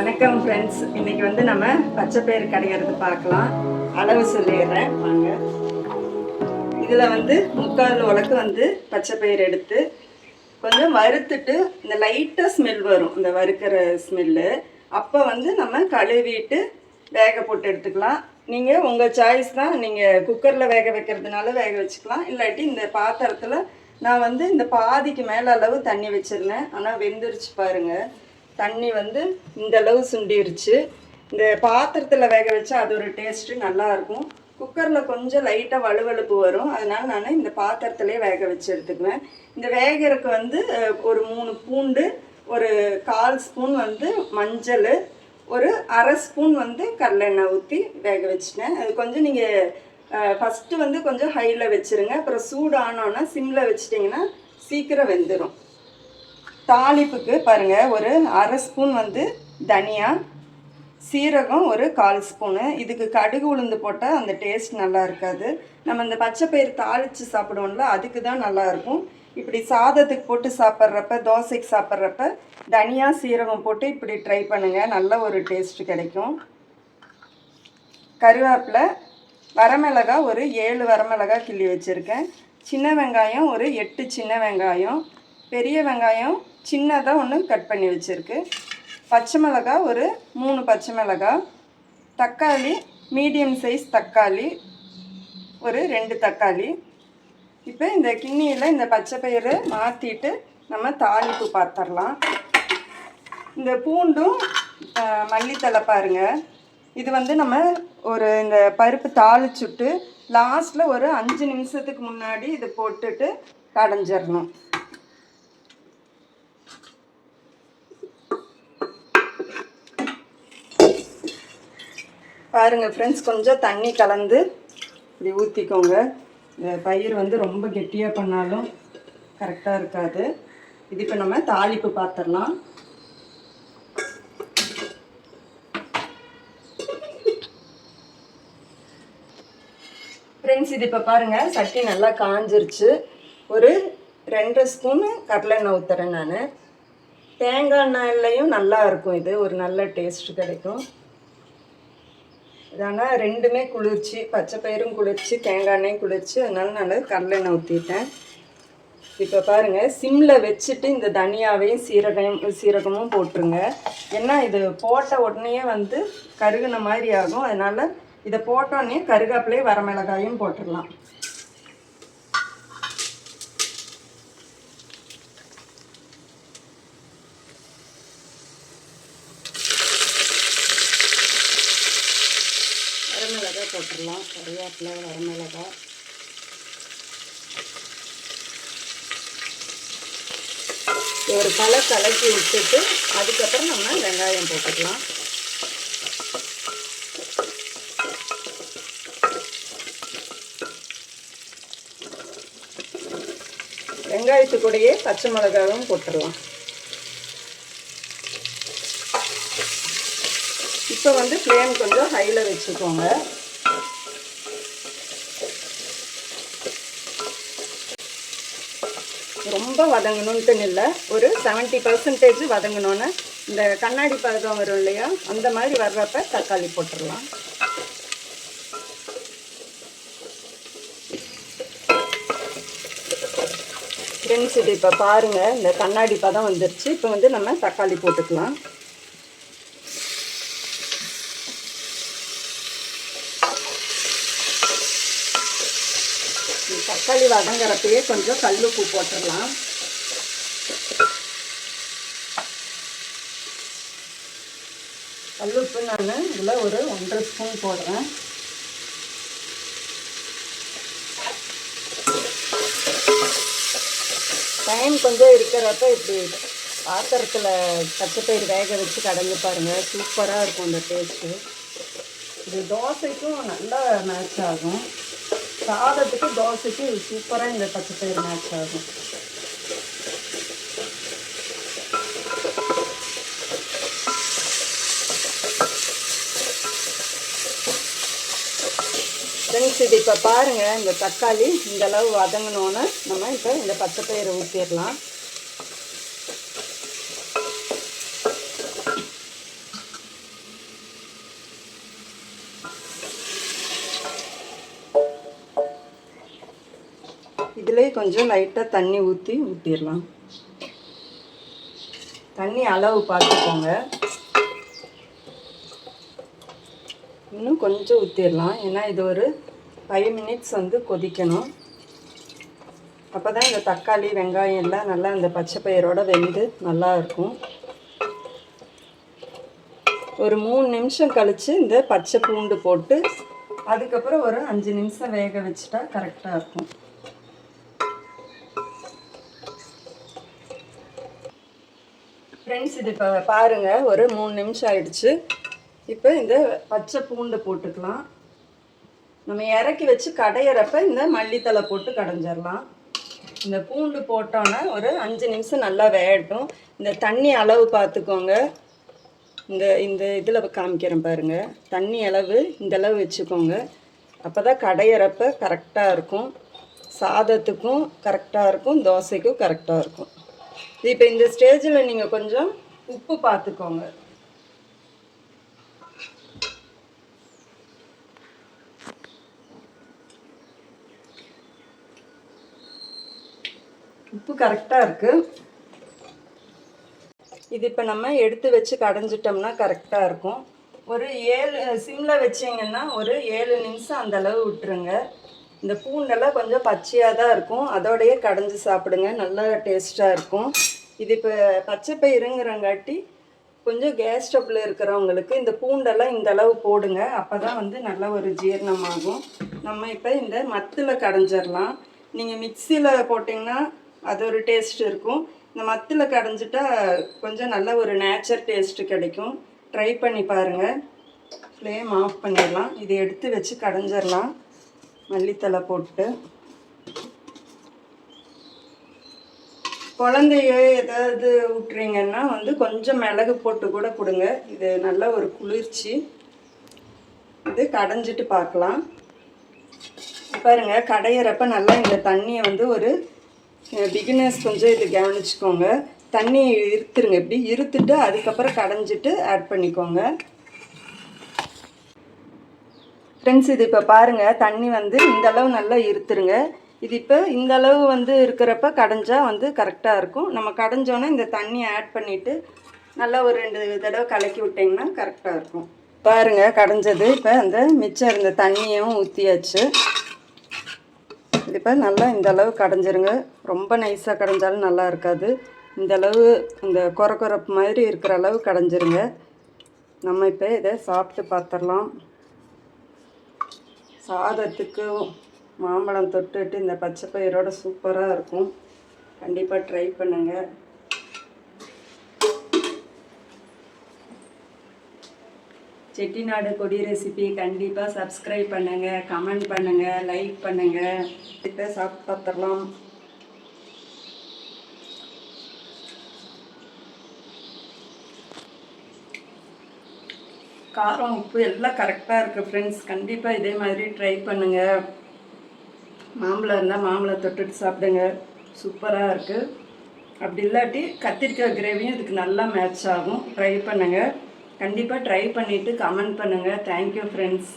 வணக்கம் ஃப்ரெண்ட்ஸ் இன்னைக்கு வந்து நம்ம பச்சை பயிறு கடையிறது பார்க்கலாம். அளவு சொல்லிடுறேன். வாங்க. இதில் வந்து முக்கால் உலக்கு வந்து பச்சை பயிர் எடுத்து கொஞ்சம் வறுத்துட்டு இந்த லைட்டாக ஸ்மெல் வரும். இந்த வறுக்கிற ஸ்மெல்லு அப்போ வந்து நம்ம கழுவிட்டு வேக போட்டு எடுத்துக்கலாம். நீங்கள் உங்கள் சாய்ஸ் தான். நீங்கள் குக்கரில் வேக வைக்கிறதுனால வேக வச்சுக்கலாம். இல்லாட்டி இந்த பாத்திரத்தில் நான் வந்து இந்த பாதிக்கு மேலே அளவு தண்ணி வச்சுருந்தேன். ஆனால் வெந்துருச்சு பாருங்கள் தண்ணி வந்து இந்த அளவு சுண்டிருச்சு. இந்த பாத்திரத்தில் வேக வச்சா அது ஒரு டேஸ்ட்டு நல்லாயிருக்கும் குக்கரில் கொஞ்சம் லைட்டாக வலுவழுப்பு வரும். அதனால் நான் இந்த பாத்திரத்துலேயே வேக வச்சு எடுத்துக்குவேன். இந்த வேகிறதுக்கு வந்து ஒரு மூணு பூண்டு ஒரு கால் ஸ்பூன் வந்து மஞ்சள் ஒரு அரை ஸ்பூன் வந்து கடலெண்ணெய் ஊற்றி வேக வச்சிட்டேன். அது கொஞ்சம் நீங்கள் ஃபஸ்ட்டு வந்து கொஞ்சம் ஹையில் வச்சுருங்க. அப்புறம் சூடானோன்னா சிம்மில் வச்சிட்டிங்கன்னா சீக்கிரம் வெந்துடும் தாளிப்புக்கு பாருங்கள் ஒரு அரை ஸ்பூன் வந்து தனியா சீரகம் ஒரு கால் ஸ்பூனு. இதுக்கு கடுகு உளுந்து போட்டால் அந்த டேஸ்ட் நல்லா இருக்காது. நம்ம இந்த பச்சை பயிறு தாளித்து சாப்பிடுவோம்ல அதுக்கு தான் நல்லாயிருக்கும் இப்படி சாதத்துக்கு போட்டு சாப்பிட்றப்ப தோசைக்கு சாப்பிட்றப்ப தனியா சீரகம் போட்டு இப்படி ட்ரை பண்ணுங்கள் நல்ல ஒரு டேஸ்ட் கிடைக்கும். கருவேப்பிலை வரமிளகா ஒரு ஏழு வரமிளகா கிள்ளி வச்சுருக்கேன். சின்ன வெங்காயம் ஒரு எட்டு சின்ன வெங்காயம். பெரிய வெங்காயம் சின்னதாக ஒன்று கட் பண்ணி வச்சுருக்கு. பச்சை மிளகா ஒரு மூணு பச்சை மிளகா தக்காளி மீடியம் சைஸ் தக்காளி ஒரு ரெண்டு தக்காளி. இப்போ இந்த கிண்ணியில் இந்த பச்சை பயிறு மாற்றிட்டு நம்ம தாளிப்பு பார்த்துடலாம் இந்த பூண்டும் மல்லித்தலை பாருங்கள் இது வந்து நம்ம ஒரு இந்த பருப்பு தாளிச்சுட்டு லாஸ்ட்டில் ஒரு அஞ்சு நிமிஷத்துக்கு முன்னாடி இது போட்டுட்டு கடைஞ்சிடணும் பாருங்கள் ஃப்ரெண்ட்ஸ் கொஞ்சம் தண்ணி கலந்து இப்படி ஊற்றிக்கோங்க இந்த பயிர் வந்து ரொம்ப கெட்டியாக பண்ணாலும் கரெக்டாக இருக்காது. இது இப்போ நம்ம தாளிப்பு பார்த்துடலாம் ஃப்ரெண்ட்ஸ் இது இப்போ பாருங்கள் சட்டி நல்லா காஞ்சிருச்சு. ஒரு ரெண்டு ஸ்பூனு கடலெண்ணெய் ஊற்றுறேன் நான். தேங்காய் எண்ணெய்லையும் நல்லா இருக்கும் இது. ஒரு நல்ல டேஸ்ட் கிடைக்கும். ஆனால் ரெண்டுமே குளிர்ச்சி. பச்சை பயிரும் குளிர்ச்சி தேங்காய் எண்ணெயும் குளிர்ச்சி. அதனால நான் கடலெண்ணெய் ஊற்றிட்டேன் இப்போ பாருங்கள் சிம்மில் வச்சுட்டு இந்த தனியாவையும் சீரகம் சீரகமும் போட்டுருங்க. ஏன்னா இது போட்ட உடனே வந்து கருகுன மாதிரி ஆகும். அதனால் இதை போட்டோடனே கருகாப்பிலே வரமிளகாயும் போட்டுடலாம் வரமிளகா போட்டுடலாம். கருவேப்பிலை வரமிளகா ஒரு பழ கலக்கி விட்டுட்டு அதுக்கப்புறம் நம்ம வெங்காயம் போட்டுக்கலாம் வெங்காயத்து பச்சை மிளகாவும் போட்டுடலாம். இப்போ வந்து ஃப்ளேம் கொஞ்சம் ஹையில் வச்சுக்கோங்க. ரொம்ப வதங்கணுன்ட்டுன்னு இல்லை. ஒரு செவன்ட்டி பர்சன்டேஜ் வதங்கணுன்னு இந்த கண்ணாடி பதம் வரும் இல்லையா? அந்த மாதிரி வர்றப்ப தக்காளி போட்டுடலாம். ஃப்ரெண்ட்ஸ் இது இப்போ பாருங்கள் இந்த கண்ணாடி பதம் வந்துருச்சு. இப்போ வந்து நம்ம தக்காளி போட்டுக்கலாம் இந்த தக்காளி வதங்குறப்பயே கொஞ்சம் கல்லுப்பு போட்டுடலாம். கல்லுப்பு நான் இதில் ஒரு ஒன்றரை ஸ்பூன் போடுறேன். டைம் கொஞ்சம் இருக்கிறப்ப இப்படி பாத்திரத்தில் பச்சைப்பயிறு வேக வச்சு கடைஞ்சி பாருங்கள் சூப்பராக இருக்கும் அந்த டேஸ்ட்டு இது தோசைக்கும் நல்லா மேட்ச் ஆகும். சாதத்துக்கு தோசைக்கு சூப்பராக இந்த பச்சைப்பயிறு மேட்ச் ஆகும். ஃப்ரெண்ட்ஸ் இது இப்போ பாருங்கள் இந்த தக்காளி இந்த அளவு வதங்கினோன்னு நம்ம இப்போ இந்த பச்சைப்பயிரை ஊற்றிடலாம் இதுலேயே கொஞ்சம் லைட்டாக தண்ணி ஊற்றி ஊற்றிடலாம் தண்ணி அளவு பார்த்துக்கோங்க. இன்னும் கொஞ்சம் ஊற்றிடலாம் ஏன்னா இது ஒரு ஃபைவ் மினிட்ஸ் வந்து கொதிக்கணும். அப்போ தான் இந்த தக்காளி வெங்காயம் எல்லாம் நல்லா இந்த பச்சை பயிரோட வெந்து நல்லா இருக்கும். ஒரு மூணு நிமிஷம் கழித்து இந்த பச்சை பூண்டு போட்டு அதுக்கப்புறம் ஒரு அஞ்சு நிமிஷம் வேக வச்சுட்டா கரெக்டாக இருக்கும். ஃப்ரெண்ட்ஸ் இது இப்போ பாருங்கள் ஒரு மூணு நிமிஷம் ஆயிடுச்சு. இப்போ இந்த பச்சை பூண்டு போட்டுக்கலாம். நம்ம இறக்கி வச்சு கடையிறப்ப இந்த மல்லித்தலை போட்டு கடைஞ்சிடலாம். இந்த பூண்டு போட்டோன்னே ஒரு அஞ்சு நிமிஷம் நல்லா வேகட்டும். இந்த தண்ணி அளவு பார்த்துக்கோங்க. இந்த இந்த இதில் காமிக்கிறேன் பாருங்கள் தண்ணி அளவு இந்த அளவு வச்சுக்கோங்க. அப்போ தான் கடையிறப்ப கரெக்டாக இருக்கும். சாதத்துக்கும் கரெக்டாக இருக்கும். தோசைக்கும் கரெக்டாக இருக்கும். இப்போ இந்த ஸ்டேஜில் நீங்கள் கொஞ்சம் உப்பு பார்த்துக்கோங்க உப்பு கரெக்டாக இருக்குது இது இப்போ நம்ம எடுத்து வச்சு கடைஞ்சிட்டோம்னா கரெக்டாக இருக்கும். ஒரு ஏழு சிம்மில் வச்சிங்கன்னா ஒரு ஏழு நிமிஷம் அந்த அளவு விட்டுருங்க. இந்த பூண்டெல்லாம் கொஞ்சம் பச்சையாக தான் இருக்கும். அதோடையே கடைஞ்சி சாப்பிடுங்க. நல்லா டேஸ்ட்டாக இருக்கும். இது இப்போ பச்சை பயிருங்கிறங்காட்டி கொஞ்சம் கேஸ் ஸ்டவ்வில் இருக்கிறவங்களுக்கு இந்த பூண்டெல்லாம் இந்த அளவு போடுங்க. அப்போ தான் வந்து நல்ல ஒரு ஜீரணமாகும். நம்ம இப்போ இந்த மத்தில் கடைஞ்சிடலாம் நீங்கள் மிக்சியில் போட்டிங்கன்னா அது ஒரு டேஸ்ட் இருக்கும். இந்த மத்தில் கடைஞ்சிட்டா கொஞ்சம் நல்ல ஒரு நேச்சர் டேஸ்ட்டு கிடைக்கும். ட்ரை பண்ணி பாருங்கள் ஃப்ளேம் ஆஃப் பண்ணிடலாம். இதை எடுத்து வச்சு கடைஞ்சிடலாம் மல்லித்தலை போட்டு. குழந்தைய ஏதாவது விட்றீங்கன்னா வந்து கொஞ்சம் மிளகு போட்டு கூட கொடுங்க. இது நல்ல ஒரு குளிர்ச்சி. இது கடைஞ்சிட்டு பார்க்கலாம். பாருங்க கடையிறப்ப நல்லா இந்த தண்ணியை வந்து ஒரு பிகினர்ஸ் கொஞ்சம் இது கவனிச்சுக்கோங்க. தண்ணி இருத்துருங்க இப்படி இருத்துட்டு அதுக்கப்புறம் கடைஞ்சிட்டு ஆட் பண்ணிக்கோங்க. ஃப்ரெண்ட்ஸ் இது இப்போ பாருங்கள் தண்ணி வந்து இந்த அளவு நல்லா இருத்துருங்க. இது இப்போ இந்த அளவு வந்து இருக்கிறப்ப கடைஞ்சா வந்து கரெக்டாக இருக்கும். நம்ம கடைஞ்சோன்னே இந்த தண்ணியை ஆட் பண்ணிவிட்டு நல்லா ஒரு ரெண்டு தடவை கலக்கி விட்டிங்கன்னா கரெக்டாக இருக்கும். பாருங்கள் கடைஞ்சது. இப்போ அந்த மிச்சம் இருந்த தண்ணியும் ஊற்றியாச்சு இது இப்போ நல்லா இந்த அளவு கடைஞ்சிருங்க. ரொம்ப நைஸாக கடைஞ்சாலும் நல்லா இருக்காது. இந்த அளவு இந்த கொர கொரப்பு மாதிரி இருக்கிற அளவு கடைஞ்சிருங்க. நம்ம இப்போ இதை சாப்பிட்டு பார்த்துடலாம் சாதத்துக்கு மாம்பழம் தொட்டுட்டு இந்த பச்சை பயிரோட சூப்பராக இருக்கும். கண்டிப்பாக ட்ரை பண்ணுங்கள் செட்டிநாடு கொடி ரெசிபி கண்டிப்பாக சப்ஸ்கிரைப் பண்ணுங்கள் கமெண்ட் பண்ணுங்கள் லைக் பண்ணுங்கள் இப்போ சாப்பிட்டு பார்த்துடலாம் காரம் உப்பு எல்லாம் கரெக்டாக இருக்குது ஃப்ரெண்ட்ஸ் கண்டிப்பாக இதே மாதிரி ட்ரை பண்ணுங்கள் மாம்பழம் இருந்தால் மாம்பழம் தொட்டுட்டு சாப்பிடுங்க. சூப்பராக இருக்குது அப்படி இல்லாட்டி கத்திரிக்காய் கிரேவியும் இதுக்கு நல்லா மேட்ச் ஆகும். ட்ரை பண்ணுங்கள் கண்டிப்பாக ட்ரை பண்ணிவிட்டு கமெண்ட் பண்ணுங்கள் தேங்க்யூ ஃப்ரெண்ட்ஸ்